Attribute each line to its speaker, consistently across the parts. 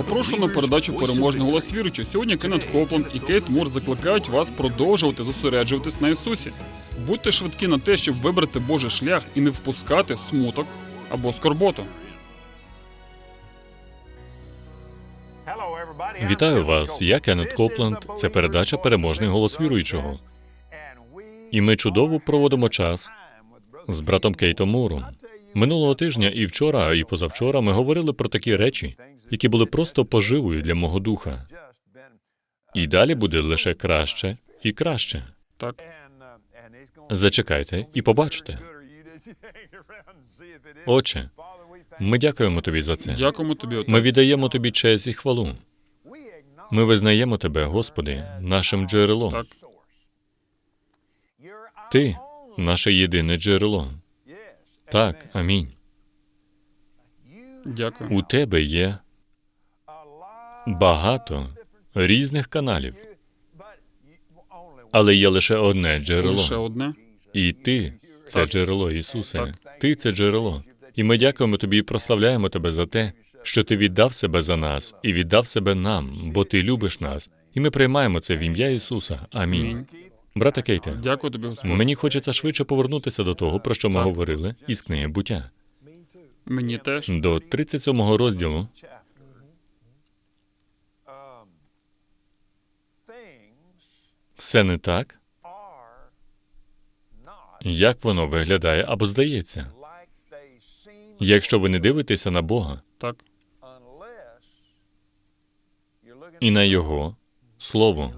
Speaker 1: Запрошую на передачу переможний голос віруючого. Сьогодні Кеннет Копланд і Кейт Мур закликають вас продовжувати зосереджуватись на Ісусі. Будьте швидкі на те, щоб вибрати Божий шлях і не впускати смуток або скорботу.
Speaker 2: Вітаю вас. Я Кеннет Копленд. Це передача Переможний голос віруючого. І ми чудово проводимо час з братом Кейтом Муром. Минулого тижня і вчора, і позавчора ми говорили про такі речі, які були просто поживою для мого духа. І далі буде лише краще і краще.
Speaker 1: Так,
Speaker 2: Зачекайте і побачите. Отче, ми дякуємо тобі за це.
Speaker 1: дякуємо тобі, отець.
Speaker 2: Ми віддаємо тобі честь і хвалу. Ми визнаємо тебе, Господи, нашим джерелом.
Speaker 1: Так,
Speaker 2: Ти наше єдине джерело. Так, амінь.
Speaker 1: дякую.
Speaker 2: У тебе є багато різних каналів, але є лише одне
Speaker 1: Лише
Speaker 2: джерело.
Speaker 1: одне.
Speaker 2: І ти це джерело, Ісусе. Ти це джерело. І ми дякуємо тобі і прославляємо тебе за те, що ти віддав себе за нас і віддав себе нам, бо ти любиш нас. І ми приймаємо це в ім'я Ісуса. Амінь. Брате Кейте,
Speaker 1: Дякую тобі, Господь.
Speaker 2: мені хочеться швидше повернутися до того, про що ми
Speaker 1: Так.
Speaker 2: говорили із книги буття.
Speaker 1: Мені теж.
Speaker 2: До 37 розділу все не так, як воно виглядає або здається. Якщо ви не дивитеся на Бога
Speaker 1: Так,
Speaker 2: і на Його Слово,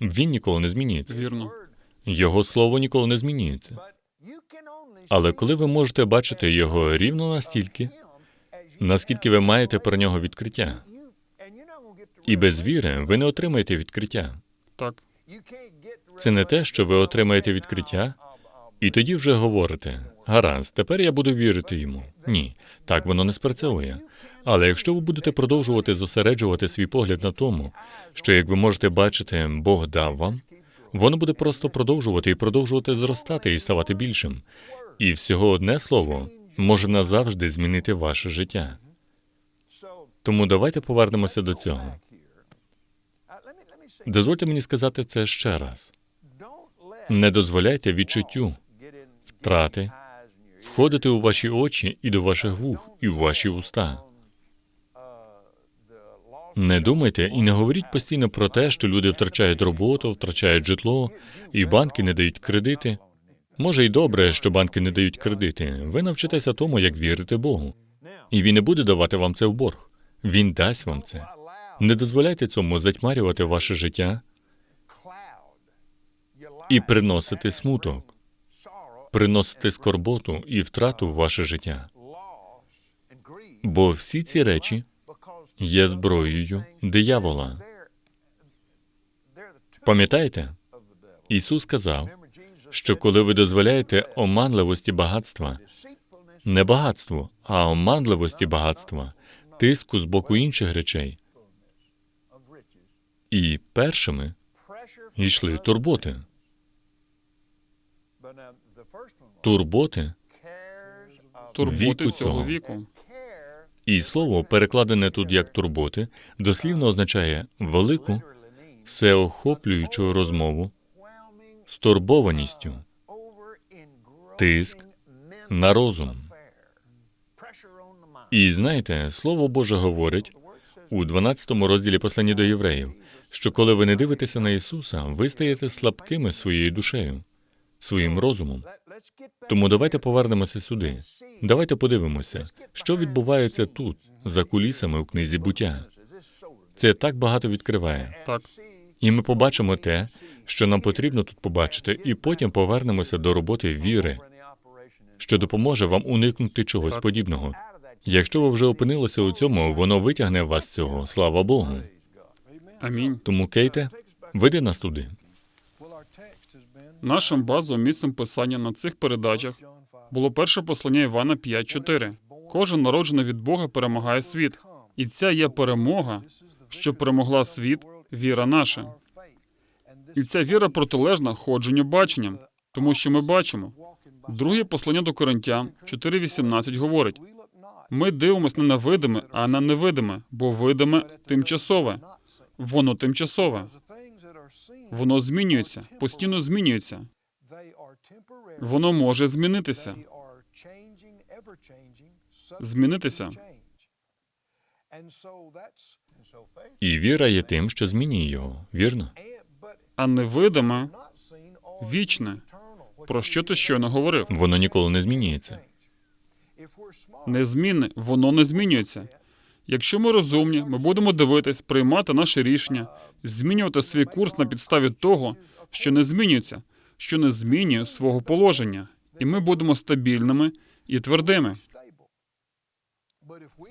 Speaker 2: Він ніколи не змінюється.
Speaker 1: вірно.
Speaker 2: Його слово ніколи не змінюється. Але коли ви можете бачити його рівно настільки, наскільки ви маєте про нього відкриття, і без віри ви не отримаєте відкриття.
Speaker 1: Так,
Speaker 2: Це не те, що ви отримаєте відкриття, і тоді вже говорите: гаразд, тепер я буду вірити йому. Ні, так воно не спрацьовує. Але якщо ви будете продовжувати зосереджувати свій погляд на тому, що, як ви можете бачити, Бог дав вам, воно буде просто продовжувати і продовжувати зростати і ставати більшим. І всього одне слово може назавжди змінити ваше життя. Тому давайте повернемося до цього. Дозвольте мені сказати це ще раз: не дозволяйте відчуттю втрати входити у ваші очі і до ваших вух, і в ваші уста. Не думайте і не говоріть постійно про те, що люди втрачають роботу, втрачають житло, і банки не дають кредити. Може, й добре, що банки не дають кредити. Ви навчитеся тому, як вірити Богу. І він не буде давати вам це в борг. Він дасть вам це. Не дозволяйте цьому затьмарювати ваше життя і приносити смуток, приносити скорботу і втрату в ваше життя. Бо всі ці речі є зброєю диявола. Пам'ятаєте? Ісус сказав, що коли ви дозволяєте оманливості багатства, не багатству, а оманливості багатства, тиску з боку інших речей, і першими йшли турботи. Турботи
Speaker 1: Турботи
Speaker 2: Віку
Speaker 1: цього віку.
Speaker 2: І слово, перекладене тут як турботи, дослівно означає велику, всеохоплюючу розмову, стурбованістю, тиск на розум. І знаєте, слово Боже говорить у 12 розділі послання до євреїв, що коли ви не дивитеся на Ісуса, ви стаєте слабкими своєю душею, своїм розумом. Тому давайте повернемося сюди. Давайте подивимося, що відбувається тут, за кулісами у книзі буття. Це так багато відкриває.
Speaker 1: Так,
Speaker 2: І ми побачимо те, що нам потрібно тут побачити, і потім повернемося до роботи віри, що допоможе вам уникнути чогось
Speaker 1: Так.
Speaker 2: подібного. Якщо ви вже опинилися у цьому, воно витягне вас з цього. Слава Богу.
Speaker 1: Амінь.
Speaker 2: Тому, Кейте, веди нас туди.
Speaker 1: Нашим базовим місцем писання на цих передачах було перше послання Івана 5.4. Кожен народжений від Бога перемагає світ. І ця є перемога, що перемогла світ, віра наша. І ця віра протилежна ходженню баченням, тому що ми бачимо. Друге послання до Коринтян 4.18 говорить: Ми дивимося не на видиме, а на невидиме, бо видиме тимчасове. Воно тимчасове. Воно змінюється, постійно змінюється. Воно може змінитися. Змінитися.
Speaker 2: І віра є тим, що змінює його, вірно?
Speaker 1: А невидиме вічне. Про що ти щойно говорив?
Speaker 2: Воно ніколи не змінюється.
Speaker 1: Незмінне, воно не змінюється. Якщо ми розумні, ми будемо дивитись, приймати наше рішення, змінювати свій курс на підставі того, що не змінюється, що не змінює свого положення, і ми будемо стабільними і твердими.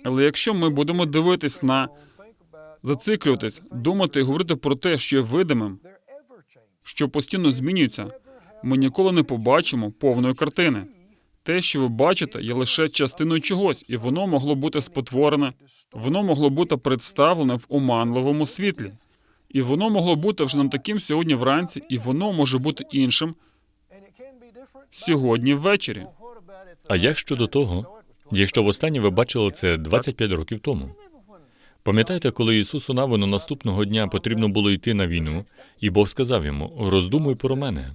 Speaker 1: Але якщо ми будемо дивитись на зациклюватись, думати і говорити про те, що є видимим, що постійно змінюється, ми ніколи не побачимо повної картини. Те, що ви бачите, є лише частиною чогось, і воно могло бути спотворене, воно могло бути представлене в оманливому світлі. І воно могло бути вже не таким сьогодні вранці, і воно може бути іншим сьогодні ввечері.
Speaker 2: А як щодо того, якщо востаннє ви бачили це 25 років тому? Пам'ятаєте, коли Ісусу Навину наступного дня потрібно було йти на війну, і Бог сказав йому: роздумуй про мене,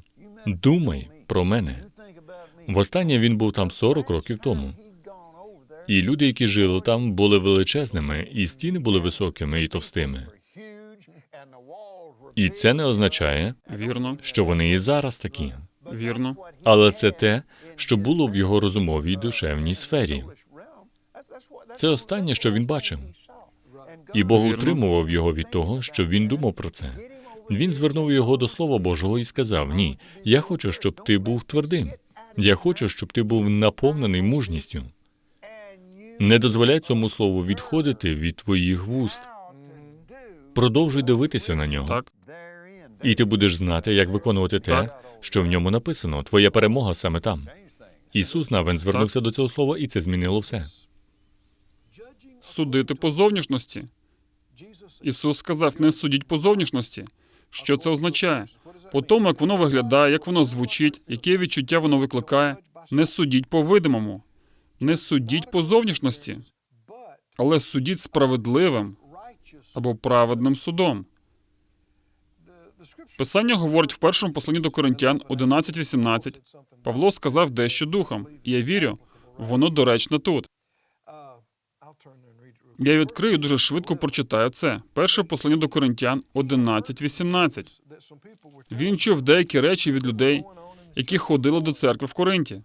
Speaker 2: думай про мене. Востаннє він був там 40 років тому. І люди, які жили там, були величезними, і стіни були високими і товстими. І це не означає,
Speaker 1: Вірно,
Speaker 2: що вони і зараз такі.
Speaker 1: вірно.
Speaker 2: Але це те, що було в його розумовій душевній сфері. Це останнє, що він бачив. І Бог
Speaker 1: Вірно.
Speaker 2: утримував його від того, що він думав про це. Він звернув його до Слова Божого і сказав: Ні, я хочу, щоб ти був твердим. Я хочу, щоб ти був наповнений мужністю. Не дозволяй цьому слову відходити від твоїх вуст. Продовжуй дивитися на нього,
Speaker 1: Так,
Speaker 2: і ти будеш знати, як виконувати те,
Speaker 1: Так.
Speaker 2: що в ньому написано. Твоя перемога саме там. Ісус навен звернувся до цього слова, і це змінило все.
Speaker 1: судити по зовнішності. Ісус сказав: не судіть по зовнішності. Що це означає? По тому, як воно виглядає, як воно звучить, яке відчуття воно викликає. Не судіть по видимому, не судіть по зовнішності, але судіть справедливим або праведним судом. Писання говорить в першому посланні до Коринтян 11.18. Павло сказав дещо духом, я вірю, воно доречно тут. Я відкрию дуже швидко прочитаю це. Перше послання до Коринтян 11.18. Він чув деякі речі від людей, які ходили до церкви в Коринті.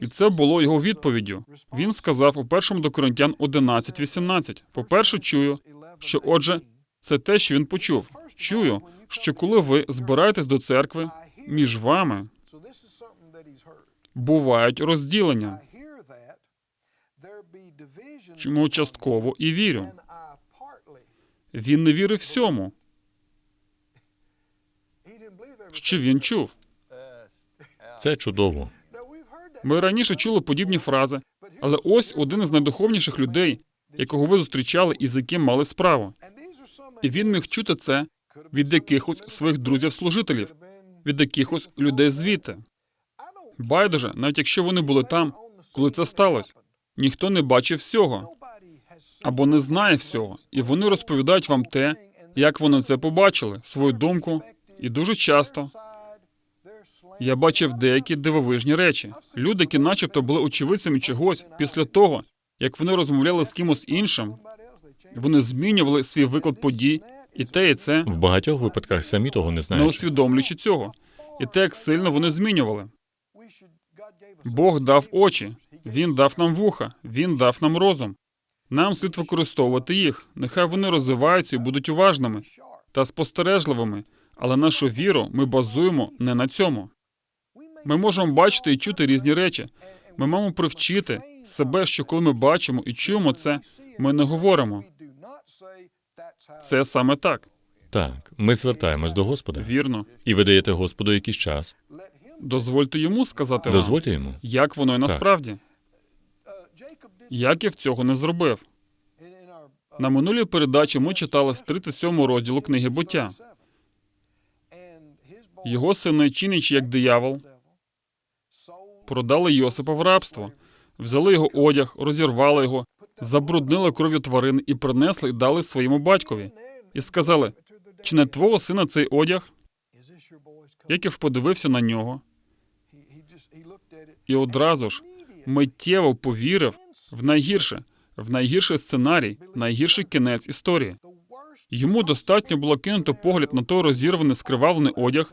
Speaker 1: І це було його відповіддю. Він сказав у першому до Коринтян 11.18. По-перше, чую, що отже, це те, що він почув. Чую, що коли ви збираєтесь до церкви, між вами бувають розділення. Чому частково і вірю. Він не вірив всьому, що він чув.
Speaker 2: Це чудово.
Speaker 1: Ми раніше чули подібні фрази, але ось один із найдуховніших людей, якого ви зустрічали і з яким мали справу. І він міг чути це від якихось своїх друзів-служителів, від якихось людей звідти. Байдуже, навіть якщо вони були там, коли це сталося, ніхто не бачив всього або не знає всього, і вони розповідають вам те, як вони це побачили, свою думку, і дуже часто я бачив деякі дивовижні речі. Люди, які начебто були очевидцями чогось після того, як вони розмовляли з кимось іншим, вони змінювали свій виклад подій, і те, і це,
Speaker 2: В багатьох випадках самі того не
Speaker 1: не усвідомлюючи цього. І те, як сильно вони змінювали. Бог дав очі, Він дав нам вуха, Він дав нам розум. Нам слід використовувати їх. Нехай вони розвиваються і будуть уважними та спостережливими, але нашу віру ми базуємо не на цьому. Ми можемо бачити і чути різні речі. Ми маємо привчити себе, що коли ми бачимо і чуємо це, ми не говоримо. Це саме так.
Speaker 2: Так, ми звертаємось до Господа
Speaker 1: Вірно.
Speaker 2: і ви даєте Господу якийсь час.
Speaker 1: Дозвольте йому сказати вам,
Speaker 2: Дозвольте йому.
Speaker 1: як воно і насправді. Яків цього не зробив. На минулій передачі ми читали з 37 розділу книги буття. Його сини, чинячи як диявол, продали Йосипа в рабство, взяли його одяг, розірвали його, забруднили кров'ю тварин і принесли і дали своєму батькові. І сказали: чи не твого сина цей одяг? Яків подивився на нього і одразу ж миттєво повірив в найгірше, в найгірший сценарій, найгірший кінець історії. Йому достатньо було кинути погляд на той розірваний скривавлений одяг,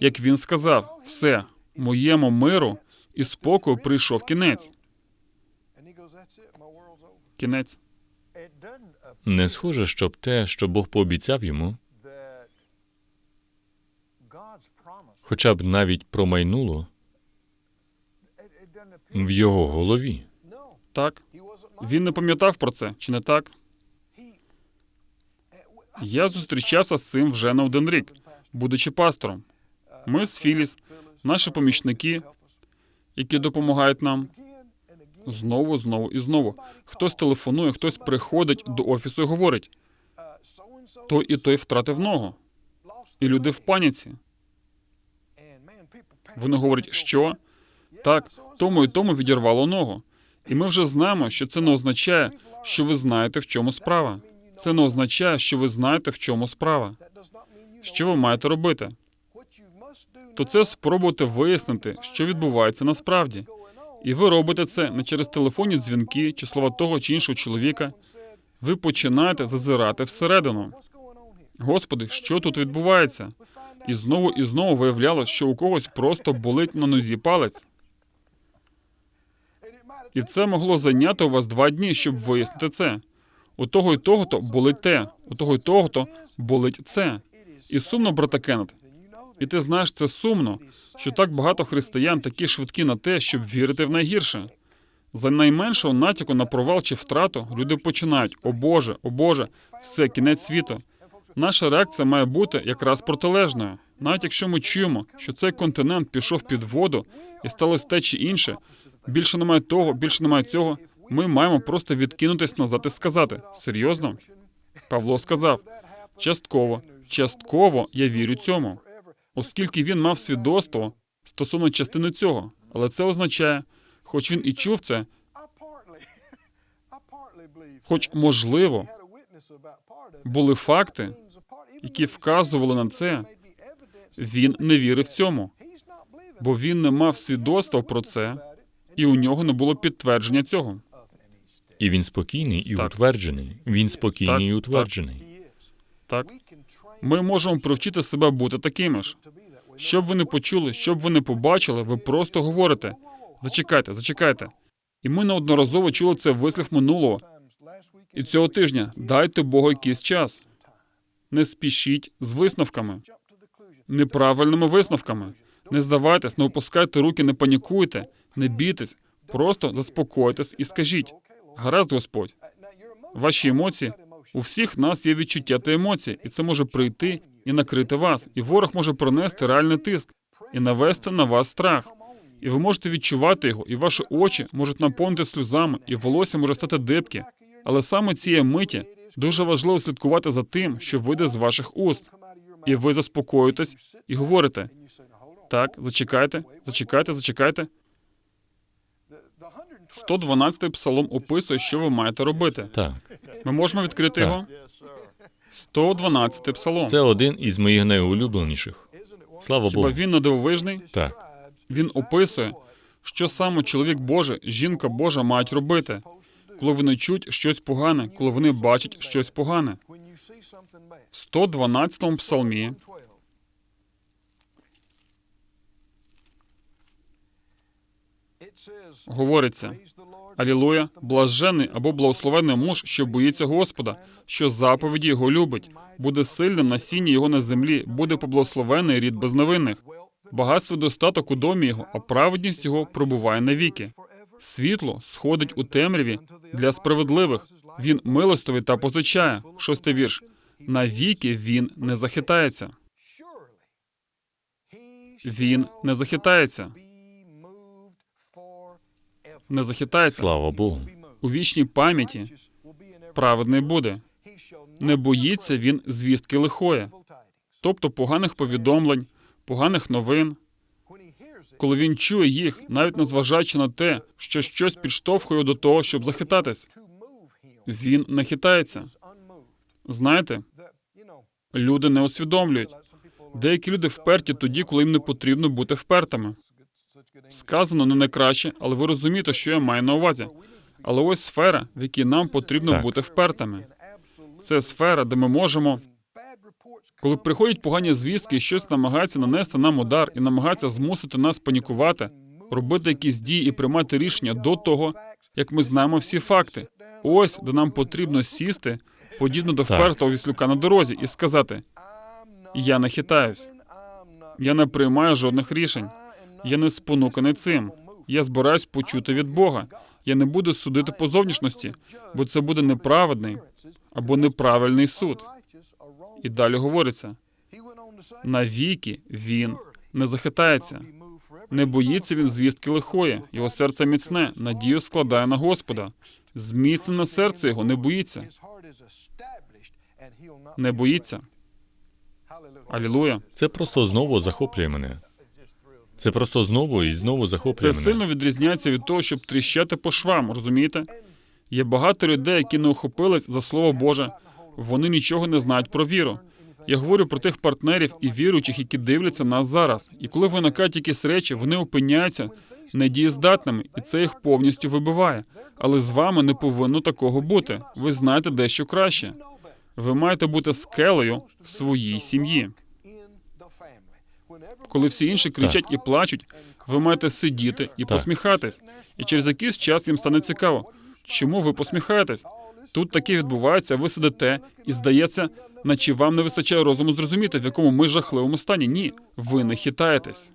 Speaker 1: як він сказав: все, моєму миру і спокою прийшов кінець. Кінець.
Speaker 2: Не схоже, щоб те, що Бог пообіцяв йому, хоча б навіть промайнуло в його голові.
Speaker 1: Так. Він не пам'ятав про це, чи не так? Я зустрічався з цим вже не один рік, будучи пастором. Ми з Філіс, наші помічники, які допомагають нам знову, знову і знову. Хтось телефонує, хтось приходить до офісу і говорить: той і той втратив ногу. І люди в паніці. Вони говорять, що так, тому і тому відірвало ногу. І ми вже знаємо, що це не означає, що ви знаєте, в чому справа. Це не означає, що ви знаєте, в чому справа. Що ви маєте робити? То це спробувати вияснити, що відбувається насправді. І ви робите це не через телефонні дзвінки чи слова того чи іншого чоловіка. Ви починаєте зазирати всередину. Господи, що тут відбувається? І знову і знову виявлялось, що у когось просто болить на нозі палець. І це могло зайняти у вас два дні, щоб вияснити це. У того й того то болить те, у того й того то болить це. І сумно, брата Кеннет. І ти знаєш, це сумно, що так багато християн такі швидкі на те, щоб вірити в найгірше. За найменшого натяку на провал чи втрату люди починають: О Боже, о Боже, все, кінець світу. Наша реакція має бути якраз протилежною. Навіть якщо ми чуємо, що цей континент пішов під воду і сталося те чи інше, більше немає того, більше немає цього. Ми маємо просто відкинутись назад і сказати: серйозно? Павло сказав: частково, частково я вірю цьому, оскільки він мав свідоцтво стосовно частини цього. Але це означає, хоч він і чув це, хоч можливо були факти, які вказували на це, він не вірив цьому, бо він не мав свідоцтва про це, і у нього не було підтвердження цього.
Speaker 2: І він спокійний і
Speaker 1: Так.
Speaker 2: утверджений. Він спокійний
Speaker 1: Так,
Speaker 2: і утверджений.
Speaker 1: Так, ми можемо привчити себе бути такими ж. Щоб ви не почули, щоб ви не побачили, ви просто говорите: зачекайте, зачекайте. І ми неодноразово чули це вислів минулого і цього тижня. Дайте Богу якийсь час. Не спішіть з висновками, неправильними висновками. Не здавайтесь, не опускайте руки, не панікуйте, не бійтесь, просто заспокойтесь і скажіть: гаразд, Господь, ваші емоції. У всіх нас є відчуття та емоції, і це може прийти і накрити вас. І ворог може пронести реальний тиск і навести на вас страх. І ви можете відчувати його, і ваші очі можуть наповнити сльозами, і волосся може стати дибке. Але саме цієї миті дуже важливо слідкувати за тим, що вийде з ваших уст. І ви заспокоїтесь і говорите: так, зачекайте, зачекайте, зачекайте. 112-й псалом описує, що ви маєте робити.
Speaker 2: Так,
Speaker 1: Ми можемо відкрити
Speaker 2: Так.
Speaker 1: його. 112-й псалом.
Speaker 2: це один із моїх найулюбленіших. Слава
Speaker 1: Хіба
Speaker 2: Богу.
Speaker 1: він не дивовижний?
Speaker 2: Так,
Speaker 1: Він описує, що саме чоловік Божий, жінка Божа мають робити, коли вони чують щось погане, коли вони бачать щось погане. В 112-му псалмі говориться: Алілуя, блажений або благословений муж, що боїться Господа, що заповіді його любить, буде сильним насіння його на землі, буде поблагословений рід безневинних. Багатство достаток у домі його, а праведність його пробуває навіки. Світло сходить у темряві для справедливих. Він милостивий та позичає. Шостий вірш. Навіки він не захитається. Він не захитається. Не захитається.
Speaker 2: слава Богу.
Speaker 1: У вічній пам'яті праведний буде. Не боїться він звістки лихої, тобто поганих повідомлень, поганих новин. коли він чує їх, навіть незважаючи на те, що щось підштовхує до того, щоб захитатись. Він не хитається. Знаєте, люди не усвідомлюють. Деякі люди вперті тоді, коли їм не потрібно бути впертими. Сказано не найкраще, але ви розумієте, що я маю на увазі. Але ось сфера, в якій нам потрібно
Speaker 2: Так.
Speaker 1: бути впертими. Це сфера, де ми можемо, коли приходять погані звістки, і щось намагається нанести нам удар і намагається змусити нас панікувати, робити якісь дії і приймати рішення до того, як ми знаємо всі факти. Ось де нам потрібно сісти, подібно до впертого віслюка на дорозі, і сказати: Я не хитаюсь, я не приймаю жодних рішень, я не спонуканий цим. Я збираюсь почути від Бога. Я не буду судити по зовнішності, бо це буде неправедний або неправильний суд. І далі говориться: навіки він не захитається. Не боїться він звістки лихої, його серце міцне, надію складає на Господа. Зміцнене серце його не боїться. Не боїться. Алілуя.
Speaker 2: Це просто знову захоплює мене. Це просто знову і знову захоплює
Speaker 1: Це
Speaker 2: мене.
Speaker 1: сильно відрізняється від того, щоб тріщати по швам, розумієте? Є багато людей, які не охопились за слово Боже. Вони нічого не знають про віру. Я говорю про тих партнерів і віруючих, які дивляться нас зараз. І коли виникають якісь речі, вони опиняються недієздатними, і це їх повністю вибиває. Але з вами не повинно такого бути. Ви знаєте дещо краще. Ви маєте бути скелею в своїй сім'ї. Коли всі інші кричать і плачуть, ви маєте сидіти і
Speaker 2: Так.
Speaker 1: посміхатись. І через якийсь час їм стане цікаво, чому ви посміхаєтесь. Тут таке відбувається, ви сидите, і здається, наче вам не вистачає розуму зрозуміти, в якому ми жахливому стані. Ні, ви не хитаєтесь.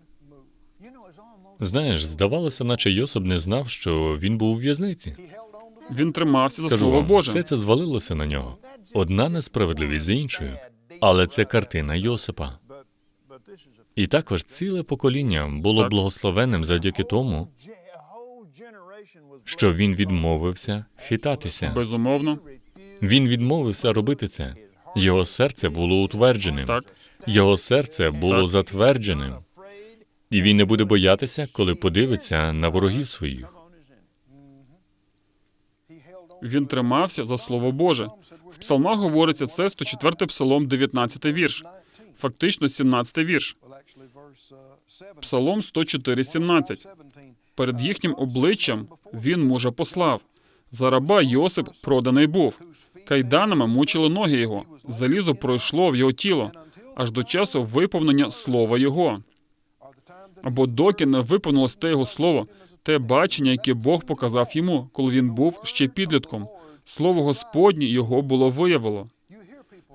Speaker 2: Знаєш, здавалося, наче Йосип не знав, що він був у в'язниці.
Speaker 1: Він тримався за
Speaker 2: Скажу
Speaker 1: слово
Speaker 2: вам,
Speaker 1: Боже.
Speaker 2: все це звалилося на нього. Одна несправедливість за іншою. Але це картина Йосипа. І також ціле покоління було благословенним завдяки тому, що він відмовився хитатися.
Speaker 1: Безумовно,
Speaker 2: Він відмовився робити це. Його серце було утвердженим.
Speaker 1: так.
Speaker 2: Його серце було
Speaker 1: Так.
Speaker 2: затвердженим. І він не буде боятися, коли подивиться на ворогів своїх.
Speaker 1: Він тримався за слово Боже. В псалмах говориться це 104 псалом, 19 вірш. Фактично 17 вірш. Псалом 104, 17. Перед їхнім обличчям він мужа послав. За раба Йосип проданий був. Кайданами мучили ноги його. Залізо пройшло в його тіло, аж до часу виповнення слова його. Або доки не виповнилось те його слово, те бачення, яке Бог показав йому, коли він був ще підлітком. Слово Господнє його було виявило.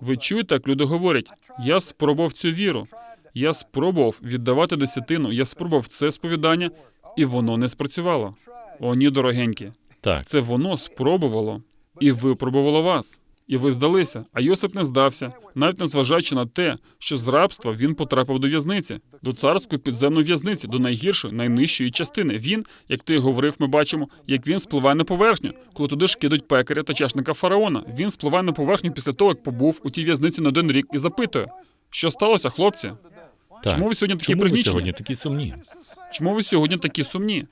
Speaker 1: Ви чуєте, як люди говорять: я спробував цю віру, я спробував віддавати десятину, я спробував це сповідання, і воно не спрацювало. О, ні, дорогенькі,
Speaker 2: Так,
Speaker 1: це воно спробувало і випробувало вас. І ви здалися, а Йосип не здався, навіть незважаючи на те, що з рабства він потрапив до в'язниці, до царської підземної в'язниці, до найгіршої, найнижчої частини. Він, як ти говорив, ми бачимо, як він спливає на поверхню, коли туди ж кидають пекаря та чашника фараона. Він спливає на поверхню після того, як побув у тій в'язниці на один рік і запитує, що сталося, хлопці?
Speaker 2: Так.
Speaker 1: Чому ви сьогодні такі
Speaker 2: Чому ви
Speaker 1: пригнічені?
Speaker 2: сьогодні такі сумні?
Speaker 1: Чому ви сьогодні такі сумні?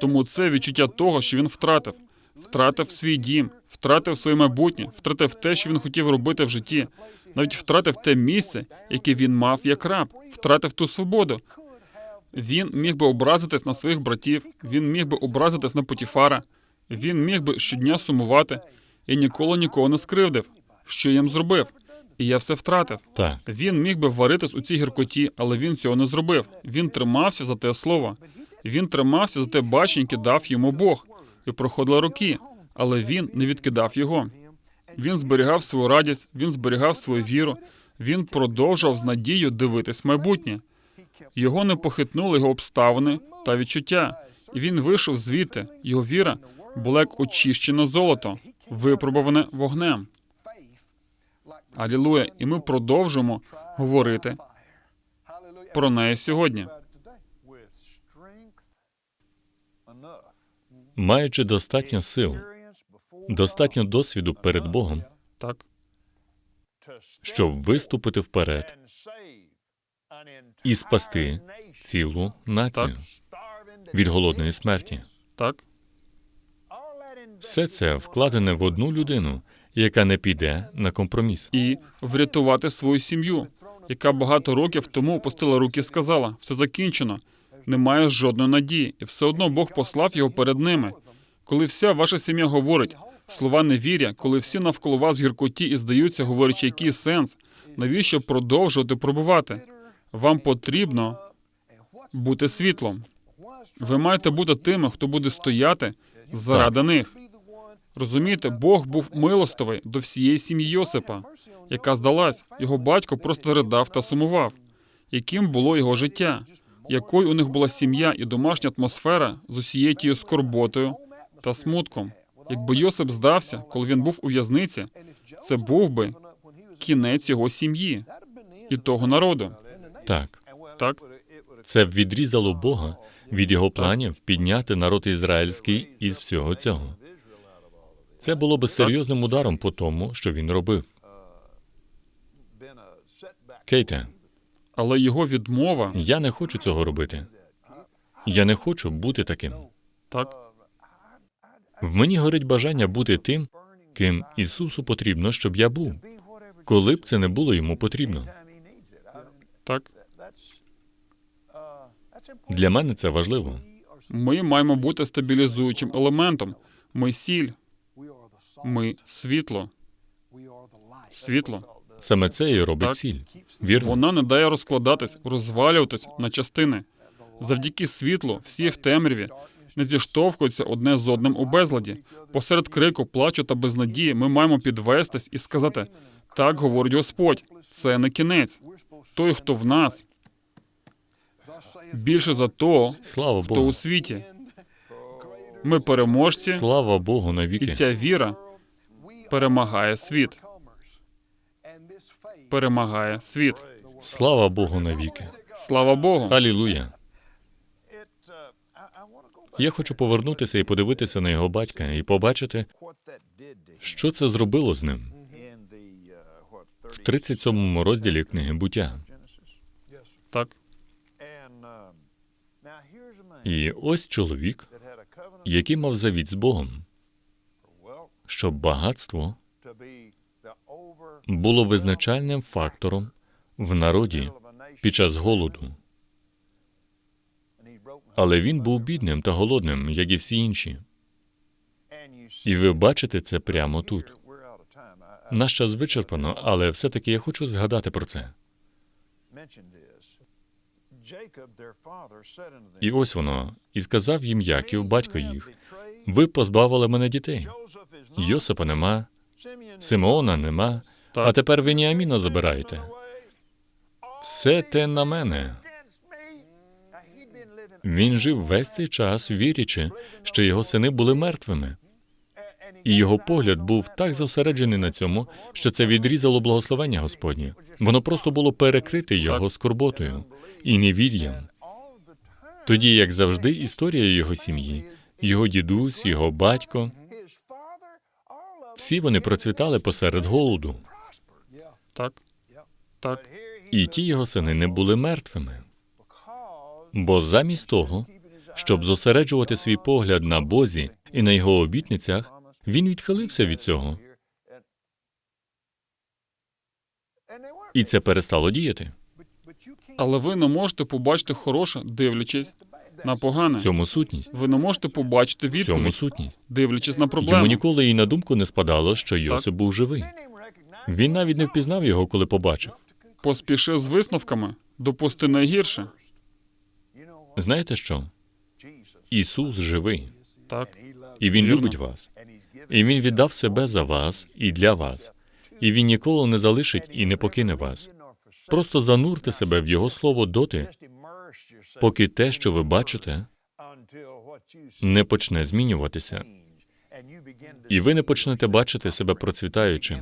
Speaker 1: Тому це відчуття того, що він втратив. Втратив свій дім, втратив своє майбутнє, втратив те, що він хотів робити в житті, навіть втратив те місце, яке він мав як раб, втратив ту свободу. Він міг би образитись на своїх братів, він міг би образитись на Потіфара, він міг би щодня сумувати і ніколи нікого не скривдив, що їм зробив. І я все втратив.
Speaker 2: Так,
Speaker 1: Він міг би варитись у цій гіркоті, але він цього не зробив. Він тримався за те слово. Він тримався за те бачення, яке дав йому Бог. І проходили роки, але він не відкидав його. Він зберігав свою радість, він зберігав свою віру. Він продовжував з надією дивитись в майбутнє. Його не похитнули його обставини та відчуття. І він вийшов звідти. Його віра була як очищене золото, випробуване вогнем. Алілуя! І ми продовжимо говорити про неї сьогодні.
Speaker 2: маючи достатньо сил, достатньо досвіду перед Богом,
Speaker 1: Так,
Speaker 2: щоб виступити вперед і спасти цілу націю від голодної смерті.
Speaker 1: Так?
Speaker 2: Все це вкладене в одну людину, яка не піде на компроміс.
Speaker 1: І врятувати свою сім'ю, яка багато років тому опустила руки і сказала: все закінчено, немає жодної надії, і все одно Бог послав його перед ними. Коли вся ваша сім'я говорить слова невіря, коли всі навколо вас гіркоті і здаються, говорячи, який сенс, навіщо продовжувати пробувати? Вам потрібно бути світлом. Ви маєте бути тими, хто буде стояти заради них. Розумієте, Бог був милостивий до всієї сім'ї Йосипа, яка здалась. Його батько просто ридав та сумував. Яким було його життя? Якою у них була сім'я і домашня атмосфера з усією тією скорботою та смутком? Якби Йосип здався, коли він був у в'язниці, це був би кінець його сім'ї і того народу.
Speaker 2: Так,
Speaker 1: Так,
Speaker 2: це б відрізало Бога від його планів підняти народ ізраїльський із всього цього. Це було би серйозним ударом по тому, що він робив. Кейте,
Speaker 1: але його відмова
Speaker 2: я не хочу цього робити. Я не хочу бути таким.
Speaker 1: так,
Speaker 2: В мені горить бажання бути тим, ким Ісусу потрібно, щоб я був, коли б це не було йому потрібно.
Speaker 1: так.
Speaker 2: Для мене це важливо.
Speaker 1: Ми маємо бути стабілізуючим елементом. Ми сіль, ми світло, світло.
Speaker 2: Саме це і робить
Speaker 1: Так.
Speaker 2: ціль. Вірно?
Speaker 1: Вона не дає розкладатись, розвалюватись на частини. Завдяки світлу всі в темряві не зіштовхуються одне з одним у безладі. Посеред крику, плачу та безнадії ми маємо підвестись і сказати: так говорить Господь, це не кінець. Той, хто в нас, більше за того,
Speaker 2: Слава
Speaker 1: хто
Speaker 2: Богу.
Speaker 1: у світі. Ми переможці,
Speaker 2: Слава Богу
Speaker 1: і
Speaker 2: навіки.
Speaker 1: ця віра перемагає світ. Перемагає світ.
Speaker 2: Слава Богу навіки.
Speaker 1: Слава Богу.
Speaker 2: Алілуя. Я хочу повернутися і подивитися на його батька і побачити, що це зробило з ним в 37-му розділі книги буття.
Speaker 1: Так,
Speaker 2: І ось чоловік, який мав завіт з Богом, щоб багатство було визначальним фактором в народі під час голоду. Але він був бідним та голодним, як і всі інші. І ви бачите це прямо тут. Наш час вичерпано, але все-таки я хочу згадати про це. І ось воно, і сказав їм Яків, батько їх: ви позбавили мене дітей. Йосипа нема, Симеона нема, а тепер Веніаміна забираєте. Все те на мене. Він жив весь цей час, вірячи, що його сини були мертвими. І його погляд був так зосереджений на цьому, що це відрізало благословення Господнє. Воно просто було перекрите його скорботою і невір'ям. Тоді, як завжди, історія його сім'ї, його дідусь, його батько, всі вони процвітали посеред голоду,
Speaker 1: так, так,
Speaker 2: і ті його сини не були мертвими. Бо замість того, щоб зосереджувати свій погляд на Бозі і на його обітницях, він відхилився від цього, і це перестало діяти.
Speaker 1: але ви не можете побачити хороше, дивлячись на погане.
Speaker 2: В цьому сутність.
Speaker 1: Ви не можете побачити
Speaker 2: В цьому сутність.
Speaker 1: дивлячись на
Speaker 2: Йому ніколи і на думку не спадало, що Йосип був живий. Він навіть не впізнав його, коли побачив.
Speaker 1: Поспіши з висновками, допусти найгірше.
Speaker 2: Знаєте що? Ісус живий,
Speaker 1: Так,
Speaker 2: і Він
Speaker 1: Вірно.
Speaker 2: любить вас. І Він віддав себе за вас і для вас. І Він ніколи не залишить і не покине вас. Просто занурте себе в Його слово доти, поки те, що ви бачите, не почне змінюватися. І ви не почнете бачити себе процвітаючим,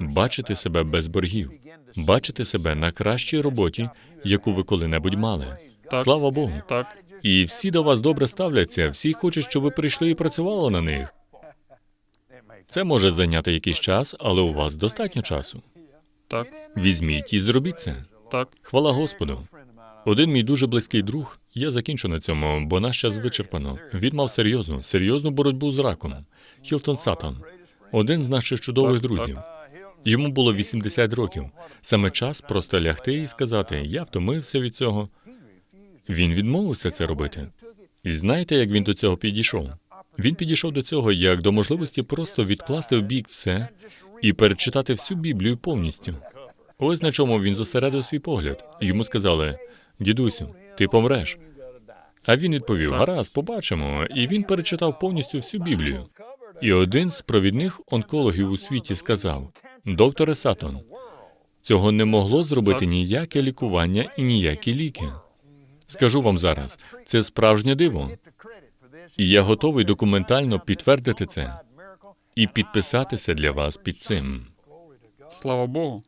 Speaker 2: бачити себе без боргів, бачити себе на кращій роботі, яку ви коли-небудь мали.
Speaker 1: Так.
Speaker 2: Слава Богу.
Speaker 1: так,
Speaker 2: І всі до вас добре ставляться, всі хочуть, щоб ви прийшли і працювали на них. Це може зайняти якийсь час, але у вас достатньо часу.
Speaker 1: так,
Speaker 2: Візьміть і зробіть це.
Speaker 1: Так,
Speaker 2: Хвала Господу. Один мій дуже близький друг, я закінчу на цьому, бо наш час вичерпано. Він мав серйозну, серйозну боротьбу з раком. Хілтон Сатон, один з наших чудових друзів. Йому було 80 років. Саме час просто лягти і сказати: я втомився від цього. Він відмовився це робити. І знаєте, як він до цього підійшов? Він підійшов до цього як до можливості просто відкласти в бік все і перечитати всю Біблію повністю. Ось на чому він зосередив свій погляд. Йому сказали: дідусю, ти помреш. А він відповів: гаразд, побачимо. І він перечитав повністю всю Біблію. І один з провідних онкологів у світі сказав: докторе Сатон, цього не могло зробити ніяке лікування і ніякі ліки. Скажу вам зараз, це справжнє диво. І я готовий документально підтвердити це і підписатися для вас під цим.
Speaker 1: слава Богу.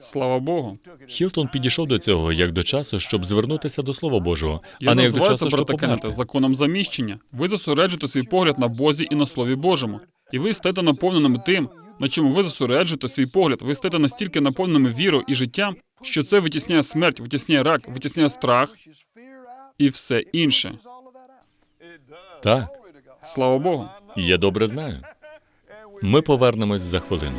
Speaker 1: Слава Богу.
Speaker 2: Хілтон підійшов до цього як до часу, щоб звернутися до Слова Божого,
Speaker 1: Я
Speaker 2: а не як до
Speaker 1: називаю це,
Speaker 2: часу, щоб
Speaker 1: брате Кеннете,
Speaker 2: померти.
Speaker 1: законом заміщення. Ви зосереджуєте свій погляд на Бозі і на Слові Божому. І ви стаєте наповненими тим, на чому ви зосереджуєте свій погляд. Ви стаєте настільки наповненими вірою і життям, що це витісняє смерть, витісняє рак, витісняє страх і все інше.
Speaker 2: Так,
Speaker 1: Слава Богу.
Speaker 2: я добре знаю. Ми повернемось за хвилину.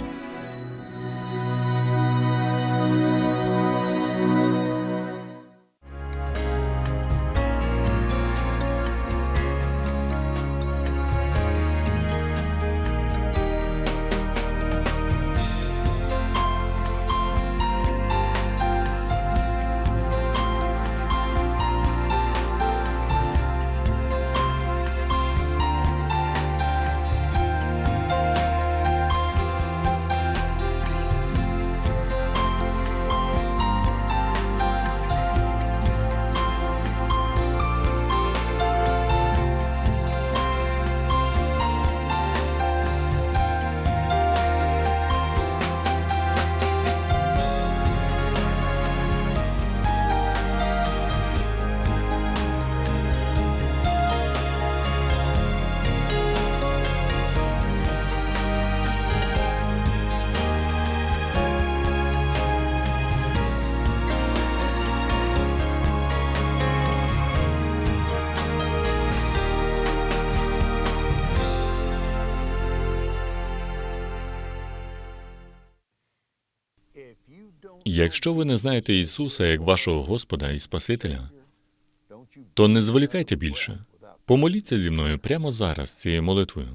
Speaker 2: Якщо ви не знаєте Ісуса як вашого Господа і Спасителя, то не зволікайте більше. Помоліться зі мною прямо зараз цією молитвою.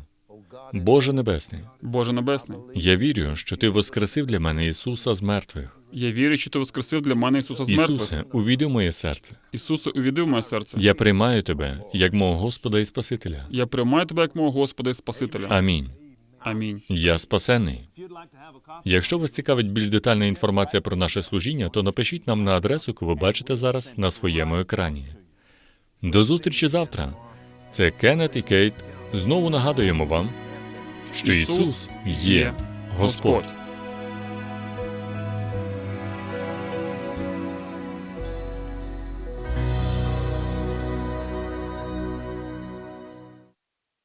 Speaker 2: Боже Небесний,
Speaker 1: Боже Небесний.
Speaker 2: я вірю, що Ти воскресив для мене Ісуса з мертвих.
Speaker 1: Я вірю, що ти воскресив для мене Ісуса з мертвих.
Speaker 2: Ісусе, увійди в моє серце.
Speaker 1: Ісусе, увійди в моє серце.
Speaker 2: Я приймаю Тебе як мого Господа і Спасителя.
Speaker 1: Я приймаю тебе як мого Господа і Спасителя.
Speaker 2: Амінь.
Speaker 1: Амінь.
Speaker 2: Я спасений. Якщо вас цікавить більш детальна інформація про наше служіння, то напишіть нам на адресу, яку ви бачите зараз на своєму екрані. До зустрічі завтра. Це Кеннет і Кейт. Знову нагадуємо вам, що Ісус є Господь.